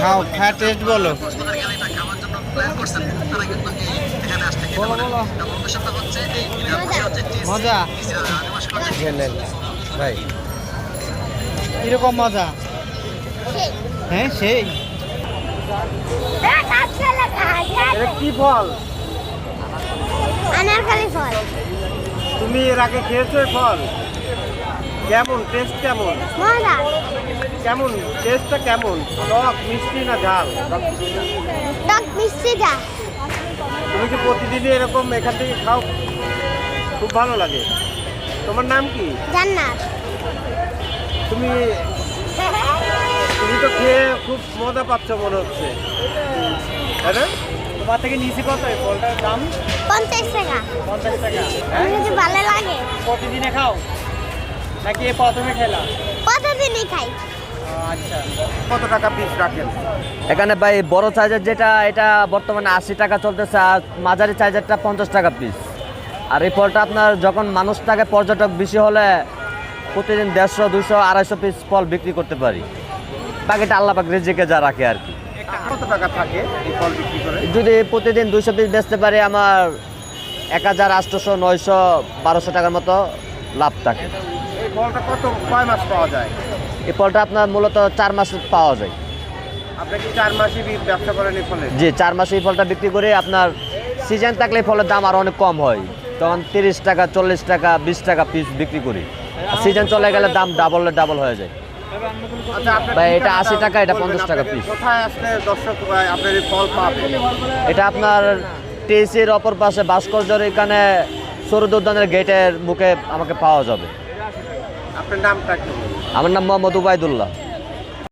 খাও খায় টেস্ট বলো বলো বলো। মজা? ভাই। কীরকম মজা? হ্যাঁ সেই। কি ফল? আনারকালি ফল। তুমি এর আগে খেয়েছো এই ফল? কেমন? টেস্ট কেমন? কেমন? টেস্টটা কেমন? টক মিষ্টি না ঝাল? টক মিষ্টিটা তুমি কি প্রতিদিনই এরকম এখান থেকে খাও? খুব ভালো লাগে। তোমার নাম কি? জান্নাত। তুমি তুমি তো খেয়ে খুব মজা পাচ্ছ মনে হচ্ছে। না? তোমার থেকে নিচে কত এই ফলটার দাম? পঞ্চাশ টাকা। পঞ্চাশ টাকা। যদি ভালো লাগে। প্রতিদিনে খাও? নাকি এ প্রথমে খেলা? প্রতিদিনই খাই। আচ্ছা। কত টাকা পিস রাখেন? এখানে ভাই বড় চার্জার যেটা এটা বর্তমানে আশি টাকা চলতেছে আর মাঝারি চার্জারটা পঞ্চাশ টাকা পিস আর এই ফলটা আপনার যখন মানুষ থাকে পর্যটক বেশি হলে প্রতিদিন দেড়শো দুশো আড়াইশো পিস ফল বিক্রি করতে পারি। বাকিটা আল্লাহ পাক রেজেকে যা রাখে আর কি। কত টাকা থাকে এই ফল বিক্রি করে? যদি প্রতিদিন দুইশো পিস বেচতে পারি আমার এক হাজার আটশোশো নয়শো বারোশো টাকার মতো লাভ থাকে। এই ফলটা কত কয় মাস পাওয়া যায়? এই ফলটা আপনার মূলত চার মাস পাওয়া যায়। আপনি কি চার মাসই ব্যবসা করেন এই ফলে? যে চার মাসে এই ফলটা বিক্রি করে আপনার সিজন থাকলে এই ফলের দাম আরও অনেক কম হয়। তখন তিরিশ টাকা চল্লিশ টাকা বিশ টাকা পিস বিক্রি করি। সিজন চলে গেলে দাম ডাবল ডাবল হয়ে যায়। ভাই, এটা আশি টাকা, এটা পঞ্চাশ টাকা পিস। কোথায় আসলে দর্শক আপনার এই ফল পাবে? এটা আপনার টিএসির অপর পাশে ভাস্কর্যর এখানে সরুদ উদ্যানের গেটের মুখে আমাকে পাওয়া যাবে। আপনার নামটা আমার নাম মোহাম্মদ উবায়দুল্লাহ।